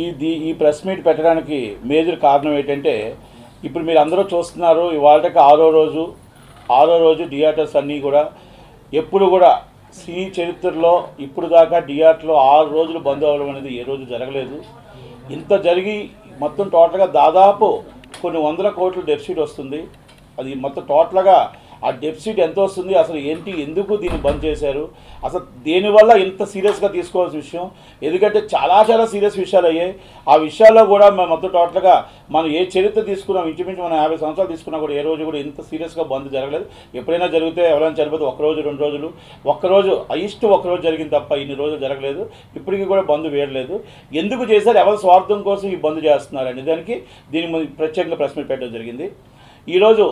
ఈ దీ ఈ ప్రెస్ మీట్ పెట్టడానికి మేజర్ కారణం ఏంటంటే ఇప్పుడు మీరు అందరూ చూస్తున్నారు ఇవాళకి ఆరో రోజు ఆరో రోజు థియేటర్స్ అన్నీ కూడా ఎప్పుడు కూడా సినీ చరిత్రలో ఇప్పుడు దాకా థియేటర్లో ఆరు రోజులు బంద్ అవ్వడం అనేది ఏ రోజు జరగలేదు. ఇంత జరిగి మొత్తం టోటల్గా దాదాపు కొన్ని వందల కోట్ల డెఫిసిట్ వస్తుంది. అది మొత్తం టోటల్గా ఆ డెఫిసిట్ ఎంత వస్తుంది అసలు ఏంటి ఎందుకు దీన్ని బంద్ చేశారు? అసలు దేనివల్ల ఇంత సీరియస్గా తీసుకోవాల్సిన విషయం? ఎందుకంటే చాలా చాలా సీరియస్ విషయాలు అయ్యాయి. ఆ విషయాల్లో కూడా మేము మొత్తం టోటల్గా మనం ఏ చరిత్ర తీసుకున్నాం ఇంచుమించు మనం యాభై సంవత్సరాలు తీసుకున్నా కూడా ఏ రోజు కూడా ఇంత సీరియస్గా బంద్ జరగలేదు. ఎప్పుడైనా జరిగితే ఎవరైనా చనిపోతే ఒకరోజు రెండు రోజులు. ఒక్కరోజు అయిస్ట్ ఒకరోజు జరిగింది తప్ప ఇన్ని రోజులు జరగలేదు. ఇప్పటికీ కూడా బంద్ వేయలేదు. ఎందుకు చేశారు? ఎవరి స్వార్థం కోసం ఈ బంద్ చేస్తున్నారండి దానికి దీని మీద ప్రత్యేకంగా ప్రశ్న పెట్టడం జరిగింది. ఈరోజు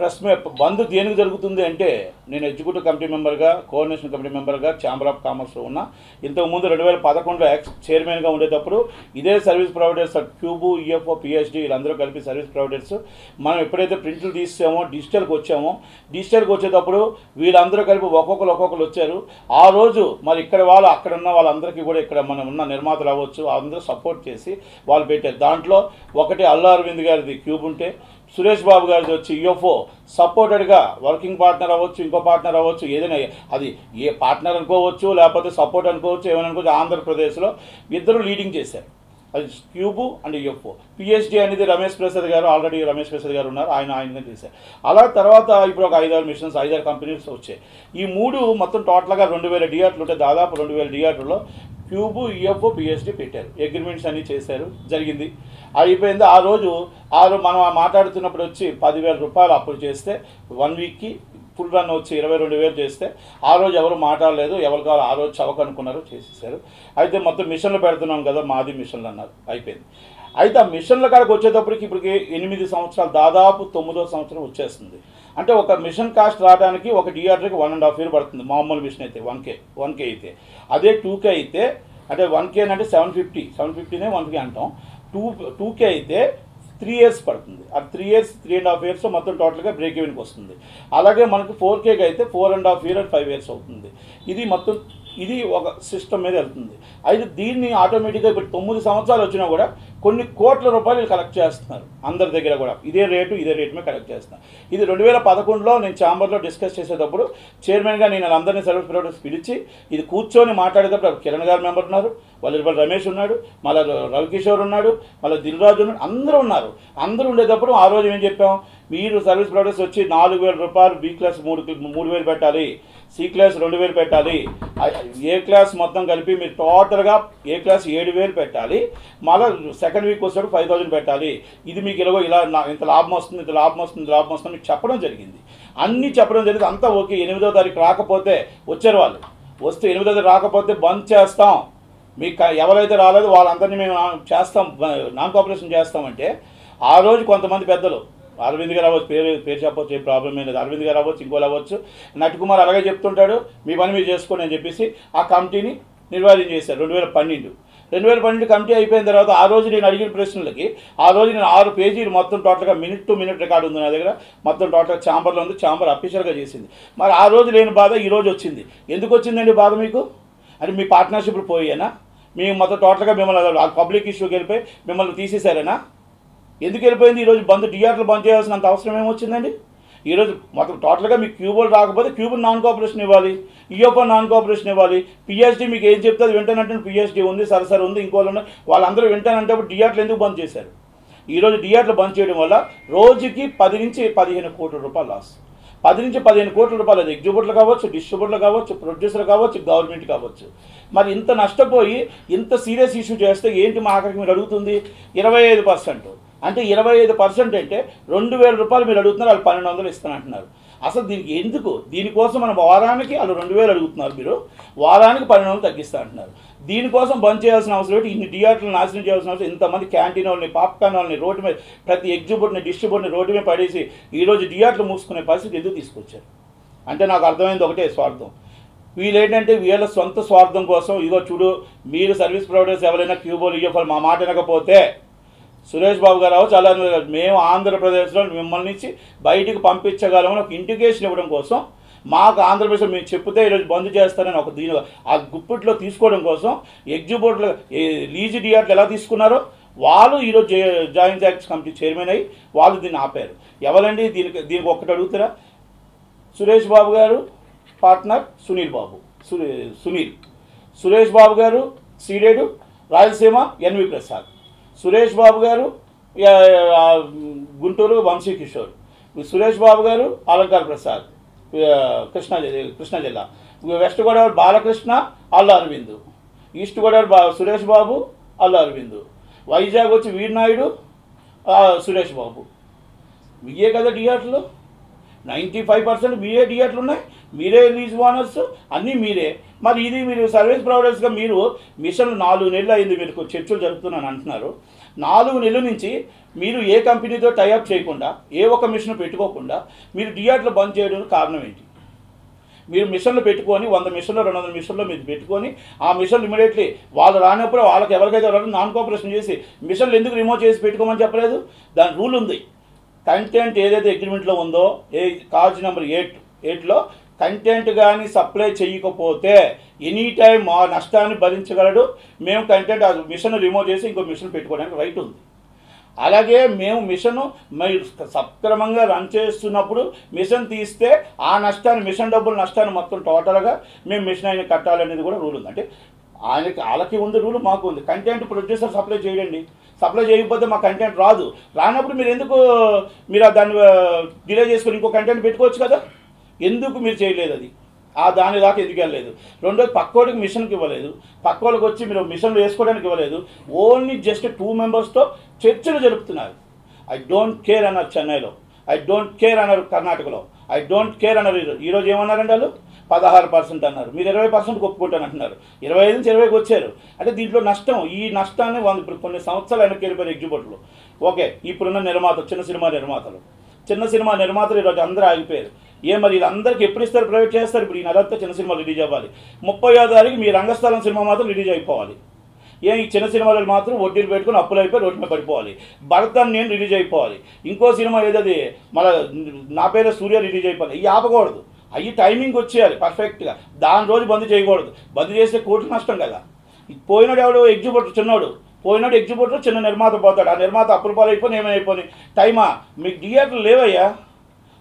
ప్రెస్ బంద్ దేనికి జరుగుతుంది అంటే నేను ఎగ్జిక్యూటివ్ కమిటీ మెంబర్గా కోఆర్డినేషన్ కమిటీ మెంబర్గా ఛాంబర్ ఆఫ్ కామర్స్లో ఉన్నా. ఇంతకుముందు రెండు వేల పదకొండులో ఎక్స్ చైర్మన్గా ఉండేటప్పుడు ఇదే service providers Qube UFO PHD వీళ్ళందరూ కలిపి సర్వీస్ ప్రొవైడర్స్. మనం ఎప్పుడైతే ప్రింట్లు తీసామో డిజిటల్కి వచ్చామో డిజిటల్కి వచ్చేటప్పుడు వీళ్ళందరూ కలిపి ఒక్కొక్కరు ఒక్కొక్కరు వచ్చారు. ఆ రోజు మరి ఇక్కడ వాళ్ళు అక్కడ ఉన్న వాళ్ళందరికీ కూడా ఇక్కడ మనం ఉన్న నిర్మాతలు అవ్వచ్చు అందరూ సపోర్ట్ చేసి వాళ్ళు పెట్టారు. దాంట్లో ఒకటి అల్లు అరవింద్ గారిది క్యూబ్ ఉంటే సురేష్ బాబు గారిది వచ్చి యూఎఫ్ఓ సపోర్టెడ్గా వర్కింగ్ పార్ట్నర్ అవ్వచ్చు ఇంకో పార్ట్నర్ అవ్వచ్చు ఏదైనా అది ఏ పార్ట్నర్ అనుకోవచ్చు లేకపోతే సపోర్ట్ అనుకోవచ్చు ఏమైనా అనుకోవచ్చు ఆంధ్రప్రదేశ్లో ఇద్దరు లీడింగ్ చేశారు. అది క్యూబు అండ్ యూఎఫ్ఓ పిహెచ్డి అనేది రమేష్ ప్రసాద్ గారు ఆల్రెడీ రమేష్ ప్రసాద్ గారు ఉన్నారు ఆయన ఆయన చేశారు. అలా తర్వాత ఇప్పుడు ఒక ఐదారు మిషన్స్ ఐదారు కంపెనీస్ వచ్చాయి. ఈ మూడు మొత్తం టోటల్గా రెండు వేల డిఆర్లు ఉంటే దాదాపు రెండు వేల డిఆర్లలో క్యూబు ఈఎఫ్ఓ బిఎస్డి పెట్టారు. అగ్రిమెంట్స్ అన్నీ చేశారు. జరిగింది. అయిపోయింది. ఆ రోజు ఆ రోజు మనం మాట్లాడుతున్నప్పుడు వచ్చి పదివేల రూపాయలు అప్పుడు చేస్తే వన్ వీక్కి ఫుల్ రన్ వచ్చి ఇరవై రెండు వేలు చేస్తే ఆ రోజు ఎవరు మాట్లాడలేదు. ఎవరు కావాలి ఆ రోజు చవక అనుకున్నారు చేసేసారు. అయితే మొత్తం మిషన్లు పెడుతున్నాం కదా మాది మిషన్లు అన్నారు. అయిపోయింది. అయితే ఆ మిషన్ల కాడికి వచ్చేటప్పటికి ఇప్పటికి ఎనిమిది సంవత్సరాలు దాదాపు తొమ్మిదో సంవత్సరం వచ్చేస్తుంది. అంటే ఒక మిషన్ కాస్ట్ రావడానికి ఒక డిఆర్డీకి వన్ అండ్ హాఫ్ ఇయర్ పడుతుంది. మామూలు మిషన్ అయితే వన్ కే వన్ కే అయితే. అదే టూ కే అయితే అంటే వన్ కే అంటే సెవెన్ ఫిఫ్టీ సెవెన్ ఫిఫ్టీనే వన్ కే అంటాం. టూ టూ కే అయితే త్రీ ఇయర్స్ పడుతుంది. ఆ three years three and half years మొత్తం టోటల్గా బ్రేక్ ఈవెన్కి వస్తుంది. అలాగే మనకు ఫోర్ కేకి అయితే four and half year and five years అవుతుంది. ఇది మొత్తం ఇది ఒక సిస్టమ్ మీద వెళ్తుంది. అయితే దీన్ని ఆటోమేటిక్గా ఇప్పుడు తొమ్మిది సంవత్సరాలు వచ్చినా కూడా కొన్ని కోట్ల రూపాయలు కలెక్ట్ చేస్తున్నారు అందరి దగ్గర కూడా. ఇదే రేటు ఇదే రేటు మీద కలెక్ట్ చేస్తున్నారు. ఇది రెండు వేల పదకొండులో నేను ఛాంబర్లో డిస్కస్ చేసేటప్పుడు చైర్మన్గా నేను అందరినీ సర్వీస్ ప్రొవైడర్స్ పిలిచి ఇది కూర్చొని మాట్లాడేటప్పుడు కిరణ్ గారు మెంబర్ ఉన్నారు వాళ్ళు రమేష్ ఉన్నాడు మళ్ళీ రవికిషోర్ ఉన్నాడు మళ్ళీ దిల్రాజు ఉన్నాడు అందరూ ఉన్నారు. అందరూ ఉండేటప్పుడు ఆ రోజు ఏం చెప్పాం? మీరు సర్వీస్ ప్రొవైడర్స్ వచ్చి నాలుగు వేల రూపాయలు బీ క్లాస్ మూడు మూడు వేలు పెట్టాలి. సి క్లాస్ రెండు వేలు పెట్టాలి. ఏ క్లాస్ మొత్తం కలిపి మీరు టోటల్గా ఏ క్లాస్ ఏడు వేలు పెట్టాలి. మళ్ళీ సెకండ్ వీక్ వచ్చేటప్పుడు ఫైవ్ థౌసండ్ పెట్టాలి. ఇది మీకు ఇలాగో ఇలా ఇంత లాభం వస్తుంది ఇంత లాభం వస్తుంది ఇంత లాభం వస్తుంది మీకు చెప్పడం జరిగింది. అన్నీ చెప్పడం జరిగింది. అంతా ఓకే. ఎనిమిదో తారీఖు రాకపోతే వచ్చారు వాళ్ళు. వస్తే ఎనిమిదో తారీఖు రాకపోతే బంద్ చేస్తాం. మీకు ఎవరైతే రాలేదో వాళ్ళందరినీ మేము చేస్తాం. నాన్ కోఆపరేషన్ చేస్తామంటే ఆ రోజు కొంతమంది పెద్దలు అరవింద్ గారు అవ్వచ్చు పేరు పేరు చెప్పవచ్చు ఏ ప్రాబ్లం ఏం లేదు. అరవింద్ గారు అవ్వచ్చు ఇంకోలు అవ్వచ్చు. నటికుమార్ అలాగే చెప్తుంటాడు మీ పని మీరు చేసుకోండి అని చెప్పేసి ఆ కమిటీని నిర్వహణ చేశారు రెండు వేల పన్నెండు. రెండు వేల పన్నెండు కమిటీ అయిపోయిన తర్వాత ఆ రోజు నేను అడిగిన ప్రశ్నలకి ఆ రోజు నేను ఆరు పేజీలు మొత్తం టోటల్గా మినిట్ టు మినిట్ రికార్డు ఉంది నా దగ్గర మొత్తం టోటల్ ఛాంబర్లో ఉంది ఛాంబర్ అఫీషియల్గా చేసింది. మరి ఆ రోజు లేని బాధ ఈ రోజు వచ్చింది. ఎందుకు వచ్చిందండి బాధ మీకు? అంటే మీ పార్ట్నర్షిప్లు పోయేనా మేము మొత్తం టోటల్గా మిమ్మల్ని పబ్లిక్ ఇష్యూకి వెళ్ళిపోయి మిమ్మల్ని తీసేశారేనా? ఎందుకు వెళ్ళిపోయింది? ఈరోజు బంద్ డిఆర్లు బంద్ చేయాల్సినంత అవసరం ఏమొచ్చిందండి? ఈరోజు మొత్తం టోటల్గా మీకు క్యూబోల్ రాకపోతే క్యూబుల్ నాన్ కోఆపరేషన్ ఇవ్వాలి ఈఓపో నాన్ కోఆపరేషన్ ఇవ్వాలి. పిహెచ్డి మీకు ఏం చెప్తే అది వింటానంటే పిహెచ్డి ఉంది సరసరి ఉంది ఇంకోళ్ళు ఉన్నాయి వాళ్ళందరూ వింటానంటే డిఆర్లు ఎందుకు బంద్ చేశారు? ఈరోజు డిఆర్లు బంద్ చేయడం వల్ల రోజుకి పది నుంచి పదిహేను కోట్ల రూపాయలు లాస్. పది నుంచి పదిహేను కోట్ల రూపాయలు అది ఎగ్జిబ్యూటర్లు కావచ్చు డిస్ట్రిబ్యూటర్లు కావచ్చు ప్రొడ్యూసర్ కావచ్చు గవర్నమెంట్ కావచ్చు. మరి ఇంత నష్టపోయి ఇంత సీరియస్ ఇష్యూ చేస్తే ఏంటి మా ఆఖరికి మీరు అడుగుతుంది? ఇరవై ఐదు పర్సెంట్. అంటే ఇరవై ఐదు పర్సెంట్ అంటే రెండు వేల రూపాయలు మీరు అడుగుతున్నారు వాళ్ళు పన్నెండు వందలు ఇస్తానంటున్నారు అసలు దీనికి ఎందుకు? దీనికోసం మనం వారానికి వాళ్ళు రెండు వేలు అడుగుతున్నారు మీరు. వారానికి పన్నెండు వందలు తగ్గిస్తా అంటున్నారు. దీనికోసం బంద్ చేయాల్సిన అవసరం ఏంటి ఇన్ని థియేటర్లు నాశనం చేయాల్సిన అవసరం ఇంతమంది క్యాంటీన్ వాళ్ళని పాప్కార్న్ వాళ్ళని రోడ్డు మీద ప్రతి ఎగ్జిబిట్ని డిస్ట్రిబ్యూట్ని రోడ్డు మీద పడేసి ఈరోజు థియేటర్లు మూసుకునే పరిస్థితి ఎందుకు తీసుకొచ్చారు? అంటే నాకు అర్థమైంది ఒకటే స్వార్థం. వీళ్ళేంటంటే వీళ్ళ సొంత స్వార్థం కోసం ఇదిగో చూడు మీరు సర్వీస్ ప్రొవైడర్స్ ఎవరైనా క్యూబోలు ఇవ్వాలి మా మాట వినకపోతే సురేష్ బాబు గారు అవ్వచ్చు అలా మేము ఆంధ్రప్రదేశ్లో మిమ్మల్ని నుంచి బయటికి పంపించగలమని ఒక ఇండికేషన్ ఇవ్వడం కోసం మాకు ఆంధ్రప్రదేశ్లో మేము చెప్తే ఈరోజు బంద్ చేస్తారని ఒక దీని ఆ గుప్పిట్లో తీసుకోవడం కోసం ఎగ్జిబోట్లు లీజ్ డిఆర్లు ఎలా తీసుకున్నారో వాళ్ళు ఈరోజు జాయింట్ యాక్ట్స్ కమిటీ చైర్మన్ అయ్యి వాళ్ళు దీన్ని ఆపారు. ఎవరండి దీనికి దీనికి ఒక్కటి అడుగుతారా? సురేష్ బాబు గారు పార్ట్నర్ సునీల్ బాబు. సునీల్. సురేష్ బాబు గారు సీడెడ్ రాయలసీమ ఎన్వి ప్రసాద్. సురేష్ బాబు గారు గుంటూరు వంశీ కిషోర్. సురేష్ బాబు గారు అలంకార్ ప్రసాద్ కృష్ణా కృష్ణా జిల్లా. వెస్ట్ గోదావరి బాలకృష్ణ అల్లు అరవింద్. ఈస్ట్ గోదావరి బా సురేష్ బాబు అల్లు అరవింద్. వైజాగ్ వచ్చి వీరనాయుడు సురేష్ బాబు. మీయే కదా డిఆర్లు నైంటీ ఫైవ్ పర్సెంట్ మీరే డిఆర్లు ఉన్నాయి. మీరే లీజ్ ఓనర్స్ అన్నీ మీరే. మరి ఇది మీరు సర్వీస్ ప్రొవైడర్స్గా మీరు మిషన్ నాలుగు నెలలు అయింది మీరు చర్చలు జరుపుతున్నాను అంటున్నారు. నాలుగు నెలల నుంచి మీరు ఏ కంపెనీతో టైఅప్ చేయకుండా ఏ ఒక్క మిషన్ పెట్టుకోకుండా మీరు డిఆర్లు బంద్ చేయడం కారణం ఏంటి? మీరు మిషన్లు పెట్టుకొని వంద మిషన్లు రెండు వందల మిషన్లు మీరు పెట్టుకొని ఆ మిషన్లు ఇమీడియట్లీ వాళ్ళు రానప్పుడు వాళ్ళకి ఎవరికైతే రావడం నాన్ కోఆపరేషన్ చేసి మిషన్లు ఎందుకు రిమూవ్ చేసి పెట్టుకోమని చెప్పలేదు? దాని రూల్ ఉంది. కంటెంట్ ఏదైతే అగ్రిమెంట్లో ఉందో ఏ కాజ్ నెంబర్ ఎయిట్ ఎయిట్లో కంటెంట్ కానీ సప్లై చేయకపోతే ఎనీ టైం మా నష్టాన్ని భరించగలడు. మేము కంటెంట్ ఆ మిషన్ రిమూవ్ చేసి ఇంకో మిషన్ పెట్టుకోవడానికి రైట్ ఉంది. అలాగే మేము మిషన్ మీరు సక్రమంగా రన్ చేస్తున్నప్పుడు మిషన్ తీస్తే ఆ నష్టాన్ని మిషన్ డబ్బులు నష్టాన్ని మొత్తం టోటల్గా మేము మిషన్ అయిన కట్టాలనేది కూడా రూల్ ఉంది. అంటే ఆయనకి వాళ్ళకి ఉంది రూల్ మాకు ఉంది. కంటెంట్ ప్రొడ్యూసర్ సప్లై చేయండి. సప్లై చేయకపోతే మా కంటెంట్ రాదు. రానప్పుడు మీరు ఎందుకు మీరు ఆ దాన్ని డిలే చేసుకుని ఇంకో కంటెంట్ పెట్టుకోవచ్చు కదా? ఎందుకు మీరు చేయలేదు అది? ఆ దాని దాకా ఎందుకు వెళ్ళలేదు? రెండోది పక్కోడికి మిషన్కి ఇవ్వలేదు. పక్కోళ్ళకి వచ్చి మీరు మిషన్లు వేసుకోవడానికి ఇవ్వలేదు. ఓన్లీ జస్ట్ టూ మెంబర్స్తో చర్చలు జరుపుతున్నారు. ఐ డోంట్ కేర్ అన్నారు చెన్నైలో. ఐ డోంట్ కేర్ అన్నారు కర్ణాటకలో. ఐ డోంట్ కేర్ అన్నారు ఈరోజు ఈరోజు ఏమన్నారండి వాళ్ళు? పదహారు పర్సెంట్ అన్నారు. మీరు ఇరవై పర్సెంట్ ఒప్పుకుంటాను అంటున్నారు. ఇరవై ఐదు నుంచి ఇరవైకి వచ్చారు. అంటే దీంట్లో నష్టం. ఈ నష్టాన్ని వంద ఇప్పుడు కొన్ని సంవత్సరాలు వెనక్కి వెళ్ళిపోయిన ఎగ్జిబిట్లు ఓకే ఇప్పుడున్న నిర్మాత చిన్న సినిమా నిర్మాతలు. చిన్న సినిమా నిర్మాతలు ఈరోజు అందరూ ఆగిపోయారు. ఏ మరి ఇది అందరికి ఎప్పుడు ఇస్తారు? ప్రైవేట్ చేస్తారు? ఇప్పుడు ఈ నెలంతా చిన్న సినిమా రిలీజ్ అవ్వాలి. ముప్పై తారీఖు మీ రంగస్థలం సినిమా మాత్రం రిలీజ్ అయిపోవాలి. ఏ ఈ చిన్న సినిమాలు మాత్రం వడ్డీలు పెట్టుకుని అప్పులు అయిపోయి రోడ్డు మీద పడిపోవాలి. భరతం నేను రిలీజ్ అయిపోవాలి. ఇంకో సినిమా ఏదది? మన నా పేరు సూర్య రిలీజ్ అయిపోవాలి. ఇవి ఆపకూడదు. అవి టైమింగ్ వచ్చేయాలి పర్ఫెక్ట్గా. దాని రోజు బంద్ చేయకూడదు. బంద్ చేస్తే కోటి నష్టం కదా. పోయినాడు ఎవడు ఎగ్జిబిటర్ చిన్నోడు. పోయినాడు ఎగ్జిబిటర్ చిన్న నిర్మాత పోతాడు. ఆ నిర్మాత అప్పుల పాలు అయిపోయి ఏమైపోయి టైమా? మీకు థియేటర్లు లేవయ్యా?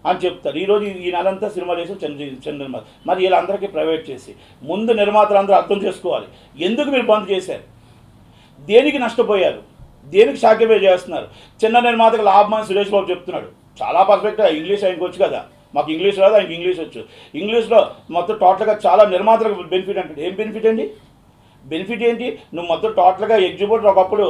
అని చెప్తారు. ఈరోజు ఈ- నెలంతా సినిమా వేసి చంద్ర చిన్న నిర్మాత మరి వీళ్ళందరికీ ప్రైవేట్ చేసి ముందు నిర్మాతలు అందరూ అర్థం చేసుకోవాలి. ఎందుకు మీరు బంద్ చేశారు? దేనికి నష్టపోయారు? దేనికి సాక్రిఫై చేస్తున్నారు? చిన్న నిర్మాతకు లాభం అని సురేష్ బాబు చెప్తున్నాడు. చాలా పర్ఫెక్ట్గా ఇంగ్లీష్ ఆయనకు వచ్చు కదా? మాకు ఇంగ్లీష్ రాదు ఆయనకి ఇంగ్లీష్ వచ్చు. ఇంగ్లీష్లో మొత్తం టోటల్గా చాలా నిర్మాతలకు బెనిఫిట్ అంటే ఏం బెనిఫిట్ అండి? బెనిఫిట్ ఏంటి? నువ్వు మొత్తం టోటల్గా ఎగ్జిబిటర్ ఒకప్పుడు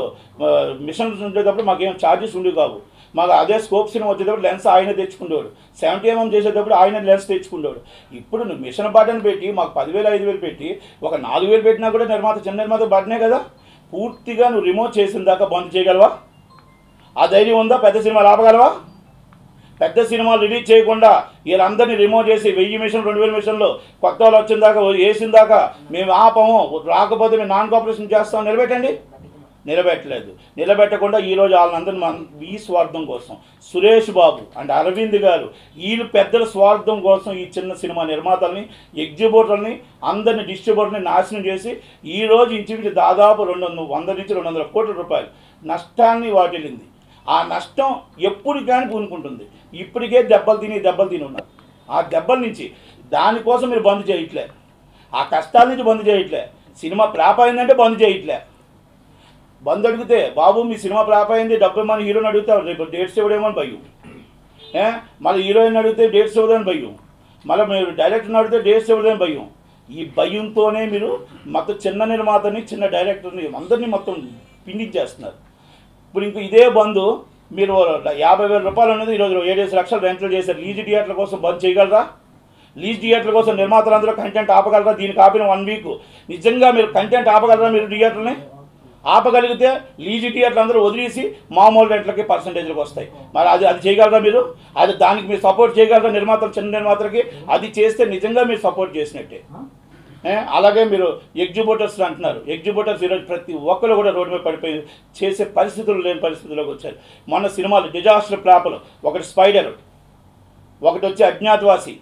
మిషన్స్ ఉండేటప్పుడు మాకేం ఛార్జెస్ ఉండేవి కావు. మాకు అదే స్కోప్ సినిమా వచ్చేటప్పుడు లెన్స్ ఆయన తెచ్చుకునేవాడు. సెవెంటీ ఎంఎం mm చేసేటప్పుడు ఆయన లెన్స్ తెచ్చుకునేవాడు. ఇప్పుడు నువ్వు మిషన్ బటన్ పెట్టి మాకు పదివేలు ఐదు వేలు పెట్టి ఒక నాలుగు వేలు పెట్టినా కూడా నిర్మాత చిన్న నిర్మాత బటనే కదా? పూర్తిగా నువ్వు రిమోట్ చేసిన దాకా బంద్ చేయగలవా? ఆ ధైర్యం ఉందా? పెద్ద సినిమా లాపగలవా? పెద్ద సినిమాలు రిలీజ్ చేయకుండా వీళ్ళందరినీ రిమూవ్ చేసి వెయ్యి మిషన్ రెండు వేల మిషన్లు కొత్త వాళ్ళు వచ్చిన దాకా వేసిన దాకా మేము ఆపము. రాకపోతే మేము నాన్ కాపరేషన్ చేస్తాం నిలబెట్టండి. నిలబెట్టలేదు. నిలబెట్టకుండా ఈరోజు వాళ్ళందరినీ మన ఈ స్వార్థం కోసం. సురేష్ బాబు అండ్ అరవింద్ గారు వీళ్ళు పెద్దల స్వార్థం కోసం ఈ చిన్న సినిమా నిర్మాతల్ని ఎగ్జిబిటర్ని అందరిని డిస్ట్రిబ్యూటర్ని నాశనం చేసి ఈరోజు ఇంచుమించు దాదాపు రెండు వందల వంద నుంచి రెండు వందల కోట్ల రూపాయలు నష్టాన్ని వాటిల్లింది. ఆ నష్టం ఎప్పుడు కానీ పూనుకుంటుంది. ఇప్పటికే దెబ్బలు తిని దెబ్బలు తిని ఉన్నారు. ఆ దెబ్బల నుంచి దానికోసం మీరు బంద్ చేయట్లే. ఆ కష్టాల నుంచి బంద్ చేయట్లే. సినిమా ఫ్లాప్ అయిందంటే బంద్ చేయట్లే. బంద్ అడిగితే బాబు మీ సినిమా ఫ్లాప్ అయింది డబ్బు మన హీరోని అడుగుతారు రేపు డేట్స్ ఇవ్వడేమో అని భయం. మళ్ళీ హీరోయిన్ అడిగితే డేట్స్ ఇవ్వదని భయం. మళ్ళీ మీరు డైరెక్టర్ని అడిగితే డేట్స్ ఇవ్వదని భయం. ఈ భయంతోనే మీరు మొత్తం చిన్న నిర్మాతని చిన్న డైరెక్టర్ని అందరినీ మొత్తం పిండించేస్తున్నారు. ఇప్పుడు ఇంక ఇదే బంధు మీరు యాభై వేల రూపాయలు అనేది ఈరోజు ఏడేసి లక్షలు రెంట్లు చేశారు. లీజ్ థియేటర్ల కోసం బంద్ చేయగలరా? లీజ్ థియేటర్ల కోసం నిర్మాతలందరూ కంటెంట్ ఆపగలరా? దీనికి ఆపిన వన్ వీక్ నిజంగా మీరు కంటెంట్ ఆపగలరా మీరు థియేటర్ని? ఆపగలిగితే లీజ్ థియేటర్లు అందరూ వదిలేసి మామూలు రెంట్లకి పర్సంటేజ్లకు వస్తాయి. మరి అది అది చేయగలరా మీరు? అది దానికి మీరు సపోర్ట్ చేయగలరా నిర్మాతలు చిన్న నిర్మాతలకి? అది చేస్తే నిజంగా మీరు సపోర్ట్ చేసినట్టే. అలాగే మీరు ఎగ్జిబిటర్స్ అంటున్నారు. ఎగ్జిబిటర్స్ ఈరోజు ప్రతి ఒక్కరు కూడా రోడ్డు మీద పడిపోయి చేసే పరిస్థితులు లేని పరిస్థితుల్లోకి వచ్చారు. మొన్న సినిమాలు డిజాస్టర్ ప్లాపలు. ఒకటి స్పైడర్ ఒకటి వచ్చి అజ్ఞాతవాసి.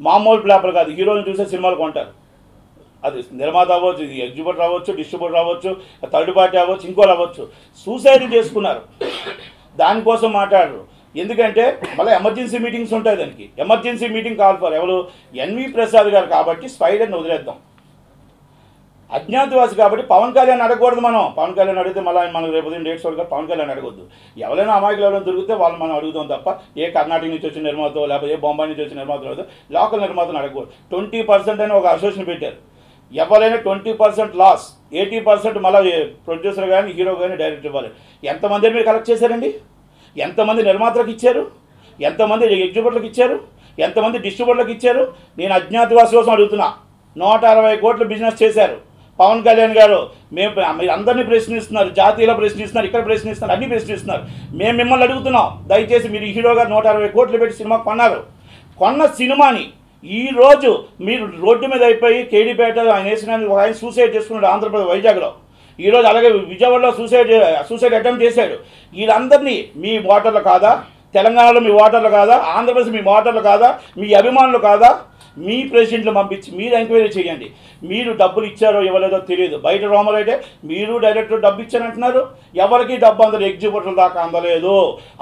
మామూలు ప్లాపర్ కాదు. హీరోని చూసే సినిమాలు కొంటారు. అది నిర్మాత అవ్వచ్చు ఇది ఎగ్జిబిటర్ అవ్వచ్చు డిస్ట్రిబ్యూటర్ అవ్వచ్చు థర్డ్ పార్టీ అవ్వచ్చు ఇంకోటి అవ్వచ్చు. సూసైడ్ చేసుకున్నారు. దానికోసం మాట్లాడరు. ఎందుకంటే మళ్ళీ ఎమర్జెన్సీ మీటింగ్స్ ఉంటాయి దానికి. ఎమర్జెన్సీ మీటింగ్ కాల్ ఫర్ ఎవరు? ఎన్వి ప్రసాద్ గారు కాబట్టి స్పైడర్ని వదిలేద్దాం. అజ్ఞాతవాసి కాబట్టి పవన్ కళ్యాణ్ అడగకూడదు మనం. పవన్ కళ్యాణ్ అడిగితే మళ్ళీ మనకు రేపు ఉదయం డేట్స్ కూడా పవన్ కళ్యాణ్ అడగొద్దు. ఎవరైనా అమాయకులు ఎవరైనా దొరికితే వాళ్ళు మనం అడుగుతాం తప్ప ఏ కర్ణాటక నుంచి వచ్చిన నిర్మాత లేకపోతే ఏ బొంబాయి నుంచి వచ్చిన నిర్మాత లేదు లోకల్ నిర్మాతను అడగకూడదు. ట్వంటీ పర్సెంట్ అని ఒక అసోసియేషన్ పెట్టారు. ఎవరైనా twenty percent loss eighty percent మళ్ళీ ప్రొడ్యూసర్ కానీ హీరో కానీ డైరెక్టర్ ఇవ్వాలి. ఎంతమంది మీరు కలెక్ట్ చేశారండి? ఎంతమంది నిర్మాతలకు ఇచ్చారు? ఎంతమంది ఎగ్జిబిటర్లకు ఇచ్చారు? ఎంతమంది డిస్ట్రిబ్యూటర్లకు ఇచ్చారు? నేను అజ్ఞాతవాసి కోసం అడుగుతున్నా. నూట అరవై కోట్ల బిజినెస్ చేశారు. పవన్ కళ్యాణ్ గారు మేము మీరు అందరినీ ప్రశ్నిస్తున్నారు జాతీయలో ప్రశ్నిస్తున్నారు ఇక్కడ ప్రశ్నిస్తున్నారు అన్ని ప్రశ్నిస్తున్నారు. మేము మిమ్మల్ని అడుగుతున్నాం. దయచేసి మీరు హీరోగా హీరో గారు నూట అరవై కోట్లు పెట్టి సినిమా కొన్నారు. కొన్న సినిమాని ఈరోజు మీరు రోడ్డు మీద అయిపోయి కేడీపేట ఆయన వేసిన ఆయన సూసైడ్ చేసుకున్నాడు ఆంధ్రప్రదేశ్ వైజాగ్లో. ఈరోజు అలాగే విజయవాడలో సూసైడ్ సూసైడ్ అటెంప్ట్ చేశాడు. వీళ్ళందరినీ మీ ఓటర్లు కాదా? తెలంగాణలో మీ ఓటర్లు కాదా? ఆంధ్రప్రదేశ్ మీ ఓటర్లు కాదా? మీ అభిమానులు కాదా? మీ ప్రెసిడెంట్లు పంపించి మీరు ఎంక్వైరీ చేయండి. మీరు డబ్బులు ఇచ్చారో ఇవ్వలేదో తెలియదు. బయట రోమలు అయితే మీరు డైరెక్ట్ డబ్బు ఇచ్చారంటున్నారు ఎవరికి డబ్బు అందరు ఎగ్జిక్యూటివ్ దాకా అందలేదు.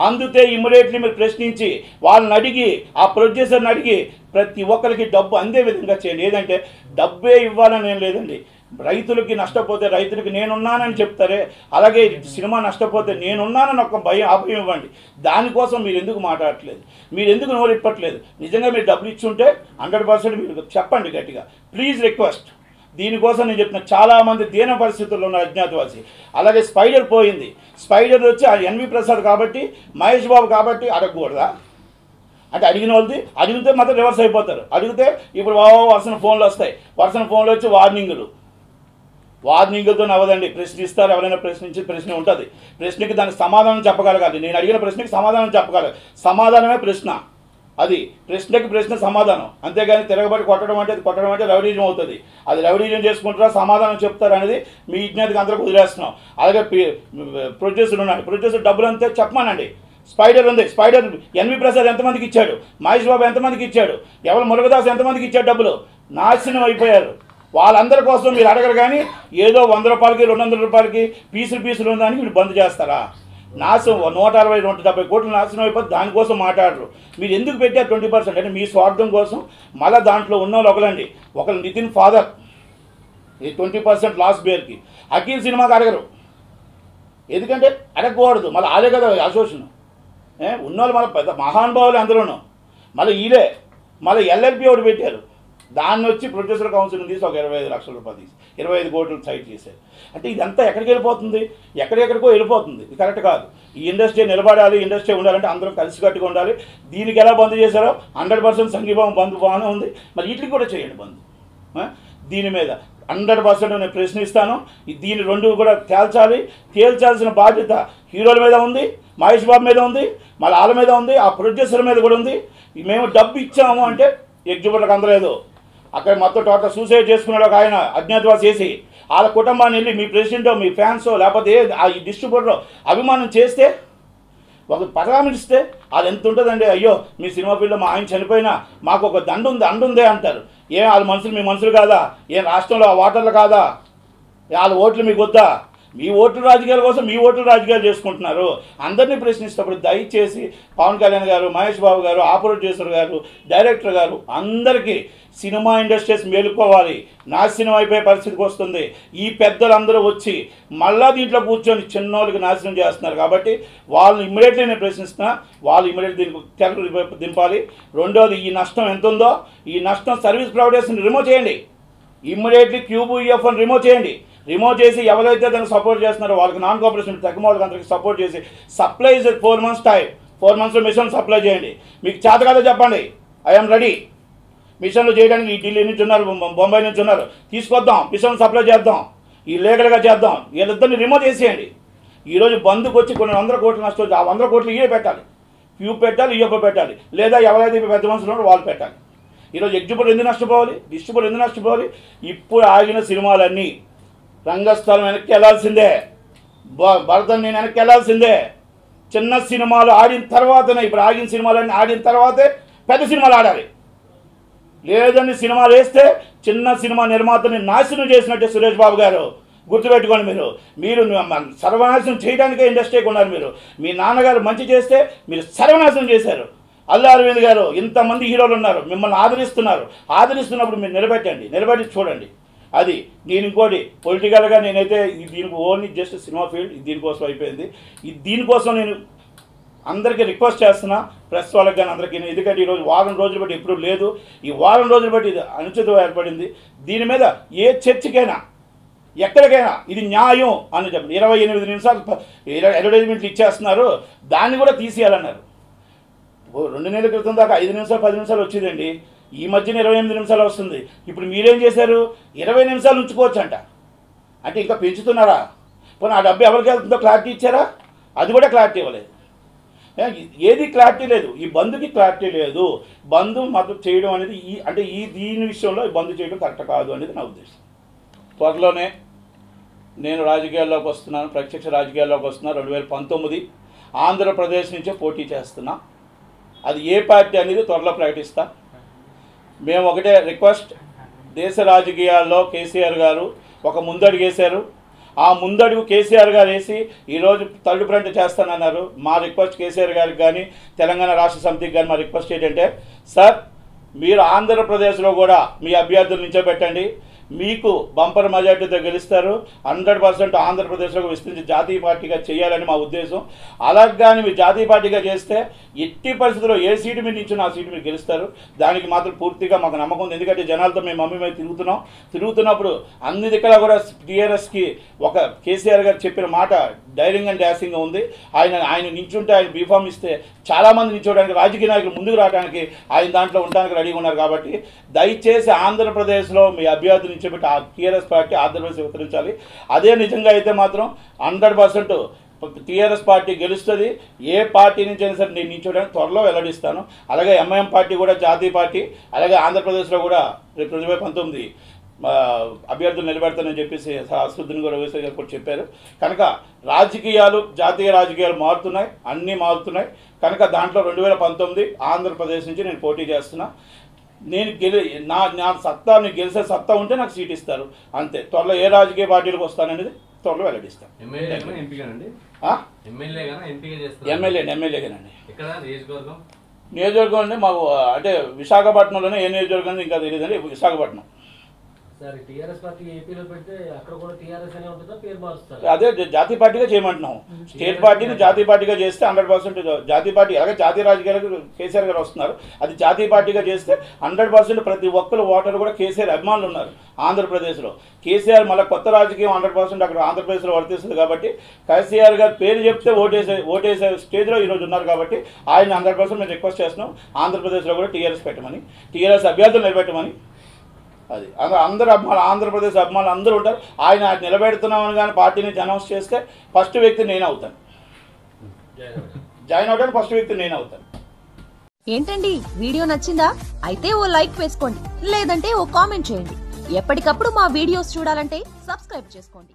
అందుతే ఇమ్మీడియట్లీ మీరు ప్రశ్నించి వాళ్ళని అడిగి ఆ ప్రొడ్యూసర్ని అడిగి ప్రతి ఒక్కరికి డబ్బు అందే విధంగా చేయండి. ఏదంటే డబ్బే ఇవ్వాలని ఏం లేదండి. రైతులకి నష్టపోతే రైతులకి నేనున్నానని చెప్తారే అలాగే సినిమా నష్టపోతే నేనున్నానని ఒక భయం అభయం ఇవ్వండి. దానికోసం మీరు ఎందుకు మాట్లాడట్లేదు? మీరు ఎందుకు నోరిప్పట్లేదు నిజంగా మీరు డబ్బులు ఇచ్చుంటే హండ్రెడ్ పర్సెంట్ మీరు చెప్పండి గట్టిగా. ప్లీజ్ రిక్వెస్ట్ దీనికోసం నేను చెప్తున్నా చాలా మంది దీన పరిస్థితుల్లో ఉన్న అజ్ఞాతవాసి. అలాగే స్పైడర్ పోయింది. స్పైడర్ వచ్చి ఆ ఎన్వి ప్రసాద్ కాబట్టి మహేష్ బాబు కాబట్టి అడగకూడదా? అంటే అడిగిన వాళ్ళది అడిగితే మాత్రం రివర్స్ అయిపోతారు. అడిగితే ఇప్పుడు బాబా వరుసన ఫోన్లు వస్తాయి. వరుసన ఫోన్లు వచ్చి వార్నింగులు. వార్నింగ్తో అవ్వదండి ప్రశ్న ఇస్తారు ఎవరైనా ప్రశ్నించి ప్రశ్న ఉంటుంది. ప్రశ్నకి దానికి సమాధానం చెప్పగలగాలి. నేను అడిగిన ప్రశ్నకి సమాధానం చెప్పగలగాలి సమాధానమే ప్రశ్న. అది ప్రశ్నకి ప్రశ్న సమాధానం. అంతేగాని తిరగబడి కొట్టడం అంటే అది కొట్టడం అంటే రౌడీజం అవుతుంది. అది రౌడీజం చేసుకుంటారా సమాధానం చెప్తారు అనేది మీ విజ్ఞాతికి అందరికి వదిలేస్తున్నాం. అలాగే ప్రొడ్యూసర్ ఉన్నాడు. ప్రొడ్యూసర్ డబ్బులు అంతే చెప్పమానండి. స్పైడర్ ఉంది. స్పైడర్ ఎన్వి ప్రసాద్ ఎంతమందికి ఇచ్చాడు? మహేష్ బాబు ఎంతమందికి ఇచ్చాడు? ఎవరు మురుగదాస్ ఎంతమందికి ఇచ్చాడు డబ్బులు? నాశనం అయిపోయారు. వాళ్ళందరి కోసం మీరు అడగరు కానీ ఏదో వంద రూపాయలకి రెండు వందల రూపాయలకి పీసులు పీసులు ఉందని మీరు బంద్ చేస్తారా? నాశనం నూట అరవై నూట డెబ్బై కోట్లు నాశనం అయిపోతే దానికోసం మాట్లాడరు. మీరు ఎందుకు పెట్టారు ట్వంటీ పర్సెంట్? అంటే మీ స్వార్థం కోసం మళ్ళీ దాంట్లో ఉన్న వాళ్ళు ఒకలండి ఒకరు నితిన్ ఫాదర్. ఈ ట్వంటీ పర్సెంట్ లాస్ బేర్కి. అఖిల్ సినిమాకి అడగరు. ఎందుకంటే అడగకూడదు. మళ్ళీ ఆలే కదా అసోసియేషన్. ఏ ఉన్నోళ్ళు మళ్ళీ పెద్ద మహానుభావులు అందరూను మళ్ళీ ఈలే మళ్ళీ ఎల్ఎల్పి ఒకటి పెట్టారు. దాన్ని వచ్చి ప్రొడ్యూసర్ కౌన్సిల్ తీసి ఒక ఇరవై ఐదు లక్షల రూపాయలు తీసి ఇరవై ఐదు కోట్లు సైట్ చేశారు. అంటే ఇదంతా ఎక్కడికి వెళ్ళిపోతుంది? ఎక్కడెక్కడికో వెళ్ళిపోతుంది. ఇది కరెక్ట్ కాదు. ఈ ఇండస్ట్రీ నిలబడాలి ఇండస్ట్రీ ఉండాలంటే అందరం కలిసికట్టుగా ఉండాలి. దీనికి ఎలా బంద్ చేశారో? హండ్రెడ్ పర్సెంట్ సంఘీభావం బంద్ బాగానే ఉంది. మరి వీటికి కూడా చేయండి బంద్. దీని మీద హండ్రెడ్ పర్సెంట్ నేను ప్రశ్నిస్తాను. దీని రెండు కూడా తేల్చాలి. తేల్చాల్సిన బాధ్యత హీరోల మీద ఉంది మహేష్ బాబు మీద ఉంది మళ్ళీ వాళ్ళ మీద ఉంది ఆ ప్రొడ్యూసర్ మీద కూడా ఉంది. మేము డబ్బు ఇచ్చాము అంటే ఎగ్జిబిటర్కి అందలేదు. అక్కడ మొత్తం టోటల్ సూసైడ్ చేసుకున్నాడు ఒక ఆయన అజ్ఞాతవాసి చేసి. వాళ్ళ కుటుంబాన్ని వెళ్ళి మీ ప్రెసిడెంటో మీ ఫ్యాన్సో లేకపోతే ఆ ఈ డిస్ట్రిబ్యూటరో అభిమానం చేస్తే ఒక పరామర్శిస్తే అది ఎంత ఉంటుందండి? అయ్యో మీ సినిమా ఫీల్డ్లో మా ఆయన చనిపోయినా మాకు ఒక దండు ఉంది అండు ఉందే అంటారు. ఏం వాళ్ళ మనుషులు మీ మనుషులు కాదా? ఏం రాష్ట్రంలో ఆ ఓటర్లు కాదా? వాళ్ళ ఓట్లు మీకు వద్దా? మీ ఓట్లు రాజకీయాల కోసం మీ ఓట్లు రాజకీయాలు చేసుకుంటున్నారు. అందరినీ ప్రశ్నిస్తున్నప్పుడు దయచేసి పవన్ కళ్యాణ్ గారు మహేష్ బాబు గారు ఆ ప్రొడ్యూసర్ గారు డైరెక్టర్ గారు అందరికీ సినిమా ఇండస్ట్రీస్ మేలుకోవాలి. నాశనం అయిపోయే పరిస్థితికి వస్తుంది. ఈ పెద్దలందరూ వచ్చి మళ్ళా దీంట్లో కూర్చొని చిన్నోళ్ళకి నాశనం చేస్తున్నారు కాబట్టి వాళ్ళని ఇమ్మీడియట్లీ నేను ప్రశ్నిస్తున్నా వాళ్ళు ఇమ్మీడియట్ దీనికి తెర దింపాలి. రెండోది ఈ నష్టం ఎంత ఉందో ఈ నష్టం సర్వీస్ ప్రొవైడర్స్ని రిమూవ్ చేయండి. ఇమ్మీడియట్లీ క్యూబ్ ఈఎఫ్ రిమూవ్ చేయండి. రిమూవ్ చేసి ఎవరైతే దాన్ని సపోర్ట్ చేస్తున్నారో వాళ్ళకి నాన్ కోఆపరేషన్ తక్కువ వాళ్ళకి అందరికి సపోర్ట్ చేసి supply is four months time four మంత్స్లో మిషన్ సప్లై చేయండి. మీకు చేత కదా చెప్పండి. ఐఎమ్ రెడీ మిషన్లు చేయడానికి ఢిల్లీ నుంచి ఉన్నారు బొంబాయి నుంచి ఉన్నారు. తీసుకొద్దాం. మిషన్ సప్లై చేద్దాం. ఈ లీగల్గా చేద్దాం. వీళ్ళిద్దరిని రిమూవ్ చేసేయండి. ఈరోజు బంధుకు వచ్చి కొన్ని వందల కోట్లు నష్టం ఆ వందల కోట్లు ఇవే పెట్టాలి. క్యూ పెట్టాలి ఇయ్యప్ప పెట్టాలి. లేదా ఎవరైతే పెద్ద మనుషులు ఉన్నారో వాళ్ళు పెట్టాలి. ఈరోజు ఎగ్జిబుల్ ఎందుకు నష్టపోవాలి? డిస్ట్రిబ్యూటర్ ఎందుకు నష్టపోవాలి? ఇప్పుడు ఆగిన సినిమాలన్నీ రంగస్థలం వెనక్కి వెళ్ళాల్సిందే. భ- భరతం నేను వెనక్కి వెళ్ళాల్సిందే. చిన్న సినిమాలు ఆడిన తర్వాతనే ఇప్పుడు ఆగిన సినిమాలన్నీ ఆడిన తర్వాతే పెద్ద సినిమాలు ఆడాలి. లేదని సినిమాలు వేస్తే చిన్న సినిమా నిర్మాతని నాశనం చేసినట్టే సురేష్ బాబు గారు. గుర్తుపెట్టుకోండి మీరు. మీరు సర్వనాశనం చేయడానికే ఇండస్ట్రీకి ఉన్నారు మీరు. మీ నాన్నగారు మంచి చేస్తే మీరు సర్వనాశనం చేశారు. అల్లు అరవింద్ గారు ఇంతమంది హీరోలు ఉన్నారు. మిమ్మల్ని ఆదరిస్తున్నారు. ఆదరిస్తున్నప్పుడు మీరు నిలబెట్టండి. నిలబెట్టి చూడండి. అది నేను ఇంకోటి పొలిటికల్గా నేనైతే ఈ దీనికి ఓన్లీ జస్ట్ సినిమా ఫీల్డ్ దీనికోసం అయిపోయింది. దీనికోసం నేను అందరికీ రిక్వెస్ట్ చేస్తున్నా ప్రెస్ వాళ్ళకి కానీ అందరికీ ఎందుకంటే ఈరోజు వారం రోజులు బట్టి ఎప్పుడు లేదు. ఈ వారం రోజులు బట్టి ఇది అనుచితం ఏర్పడింది. దీని మీద ఏ చర్చకైనా ఎక్కడికైనా ఇది న్యాయం అని చెప్పండి. ఇరవై ఎనిమిది నిమిషాలు ఇరవై అడ్వర్టైజ్మెంట్లు ఇచ్చేస్తున్నారు. దాన్ని కూడా తీసేయాలన్నారు. ఓ రెండు నెలల క్రితం దాకా ఐదు నిమిషాలు పది నిమిషాలు వచ్చేదండి. ఈ మధ్యన ఇరవై ఎనిమిది నిమిషాలు వస్తుంది. ఇప్పుడు మీరేం చేశారు? ఇరవై నిమిషాలు ఉంచుకోవచ్చు అంట అంటే ఇంకా పెంచుతున్నారా? పోనీ ఆ డబ్బు ఎవరికి వెళ్తుందో క్లారిటీ ఇచ్చారా? అది కూడా క్లారిటీ ఇవ్వలేదు. ఏ, ఏది క్లారిటీ లేదు. ఈ బంధుకి క్లారిటీ లేదు. బంధు మద్దతు చేయడం అనేది ఈ అంటే ఈ దీని విషయంలో ఈ బంధు చేయడం కరెక్ట్ కాదు అనేది నా ఉద్దేశం. త్వరలోనే నేను రాజకీయాల్లోకి వస్తున్నాను. ప్రత్యక్ష రాజకీయాల్లోకి వస్తున్నాను రెండు వేల పంతొమ్మిది ఆంధ్రప్రదేశ్ నుంచే పోటీ చేస్తున్నా. అది ఏ పార్టీ అనేది త్వరలో ప్రకటిస్తాను మేము ఒకటే రిక్వెస్ట్ దేశ రాజకీయాల్లో కేసీఆర్ గారు ఒక ముందడుగు వేశారు ఆ ముందడుగు కేసీఆర్ గారు వేసి ఈరోజు థర్డ్ ఫ్రంట్ చేస్తానన్నారు. మా రిక్వెస్ట్ కేసీఆర్ గారికి కానీ తెలంగాణ రాష్ట్ర సమితికి కానీ మా రిక్వెస్ట్ ఏంటంటే సార్ మీరు ఆంధ్రప్రదేశ్లో కూడా మీ అభ్యర్థులు నించోబెట్టండి మీకు బంపర్ మెజార్టీతో గెలుస్తారు హండ్రెడ్ పర్సెంట్ ఆంధ్రప్రదేశ్లో విస్తరించి జాతీయ పార్టీగా చేయాలని మా ఉద్దేశం. అలా కానీ మీరు జాతీయ పార్టీగా చేస్తే ఎట్టి పరిస్థితుల్లో ఏ సీటు మీరు నించున్న ఆ సీటు మీరు గెలుస్తారు. దానికి మాత్రం పూర్తిగా మాకు నమ్మకం ఉంది. ఎందుకంటే జనాలతో మేము మమ్మీ మీద తిరుగుతున్నాం. తిరుగుతున్నప్పుడు అన్ని దిక్కులా కూడా టీఆర్ఎస్కి ఒక కేసీఆర్ గారు చెప్పిన మాట డైరింగ్ అండ్ డాసింగ్ ఉంది. ఆయన ఆయన నించుంటే ఆయన బీఫామ్ ఇస్తే చాలామంది నిల్చోవడానికి రాజకీయ నాయకులు ముందుకు రావడానికి ఆయన దాంట్లో ఉండడానికి రెడీగా ఉన్నారు కాబట్టి దయచేసి ఆంధ్రప్రదేశ్లో మీ అభ్యర్థి నించోబెట్టి ఆ టీఆర్ఎస్ పార్టీ ఆంధ్రప్రదేశ్ విస్తరించాలి అదే నిజంగా అయితే మాత్రం హండ్రెడ్ పర్సెంట్ టీఆర్ఎస్ పార్టీ గెలుస్తుంది. ఏ పార్టీ నుంచి అయినా సరే నేను నించోడానికి త్వరలో వెల్లడిస్తాను. అలాగే ఎంఐఎం పార్టీ కూడా జాతీయ పార్టీ అలాగే ఆంధ్రప్రదేశ్లో కూడా రేపు రెండు వేల పంతొమ్మిది అభ్యర్థులు నిలబెడతానని చెప్పేసి అశ్వద్ధుని గారు గారు కూడా చెప్పారు. కనుక రాజకీయాలు జాతీయ రాజకీయాలు మారుతున్నాయి అన్నీ మారుతున్నాయి. కనుక దాంట్లో రెండు వేల పంతొమ్మిది ఆంధ్రప్రదేశ్ నుంచి నేను పోటీ చేస్తున్నా. నేను గెలి నా నా సత్తా నేను గెలిచే సత్తా ఉంటే నాకు సీట్ ఇస్తారు. అంతే. త్వరలో ఏ రాజకీయ పార్టీలకు వస్తాననేది త్వరలో వెల్లడిస్తాను ఎమ్మెల్యే ఎమ్మెల్యేగానండి నియోజకవర్గం? అంటే విశాఖపట్నంలోనే ఏ నియోజకవర్గం ఇంకా తెలియదండి. విశాఖపట్నం. అదే జాతీయ పార్టీగా చేయమంటున్నాం. స్టేట్ పార్టీని జాతీయ పార్టీగా చేస్తే హండ్రెడ్ పర్సెంట్ జాతీయ పార్టీ అలాగే జాతీయ రాజకీయాలకు కేసీఆర్ గారు వస్తున్నారు. అది జాతీయ పార్టీగా చేస్తే హండ్రెడ్ పర్సెంట్ ప్రతి ఒక్కరు ఓటర్ కూడా కేసీఆర్ అభిమానులు ఉన్నారు ఆంధ్రప్రదేశ్లో. కేసీఆర్ మళ్ళీ కొత్త రాజకీయం హండ్రెడ్ పర్సెంట్ అక్కడ ఆంధ్రప్రదేశ్లో వర్తిస్తుంది కాబట్టి కేసీఆర్ గారు పేరు చెప్తే ఓటేసే ఓటేసే స్టేజ్లో ఈరోజు ఉన్నారు కాబట్టి ఆయన హండ్రెడ్ పర్సెంట్ మేము రిక్వెస్ట్ చేస్తున్నాం. ఆంధ్రప్రదేశ్లో కూడా టీఆర్ఎస్ పెట్టమని టీఆర్ఎస్ అభ్యర్థులు నిలబెట్టమని అది. అందరూ అందరు అభిమానులు ఆంధ్రప్రదేశ్ అభిమానులు అందరూ ఉంటారు. ఆయన నిలబెడుతున్నామని కానీ పార్టీ నుంచి అనౌన్స్ చేస్తే ఫస్ట్ వ్యక్తి నేను అవుతాను. జాయిన్ అవడానికి ఫస్ట్ వ్యక్తి నేను అవుతాను. ఏంటండి? వీడియో నచ్చిందా? అయితే ఓ లైక్ వేసుకోండి. లేదంటే ఓ కామెంట్ చేయండి. ఎప్పటికప్పుడు మా వీడియోస్ చూడాలంటే సబ్స్క్రైబ్ చేసుకోండి.